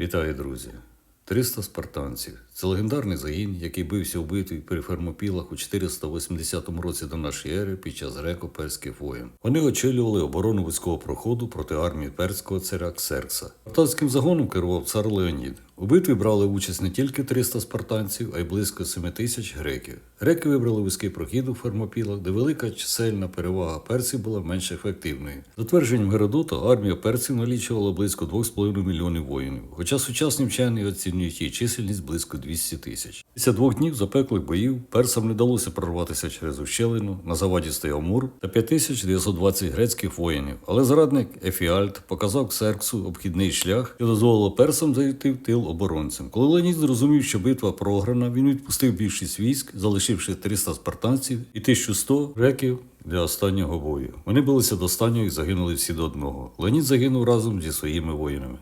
Вітаю, друзі! 300 спартанців. Це легендарний загін, який бився у битві при Фермопілах у 480 році до нашої ери під час греко-перських воєн. Вони очолювали оборону вузького проходу проти армії перського царя Ксеркса. Спартанським загоном керував цар Леонід. У битві брали участь не тільки 300 спартанців, а й близько 7 тисяч греків. Греки вибрали вузький прохід у Фермопілах, де велика чисельна перевага персів була менш ефективною. За твердженням Геродота, армія персів налічувала близько 2,5 мільйонів воїнів, хоча сучасні вчені оцінюють її чисельність близько 200 тисяч. Після двох днів запеклих боїв персам не вдалося прорватися через ущелину, на заваді стояв мур та 5920 грецьких воїнів. Але зрадник Ефіальт показав Ксерксу обхідний шлях, що дозволило персам зайти в тил оборонцям. Коли Леонід зрозумів, що битва програна, він відпустив більшість військ, залишивши 300 спартанців і 1100 греків для останнього бою. Вони билися до останнього і загинули всі до одного. Леонід загинув разом зі своїми воїнами.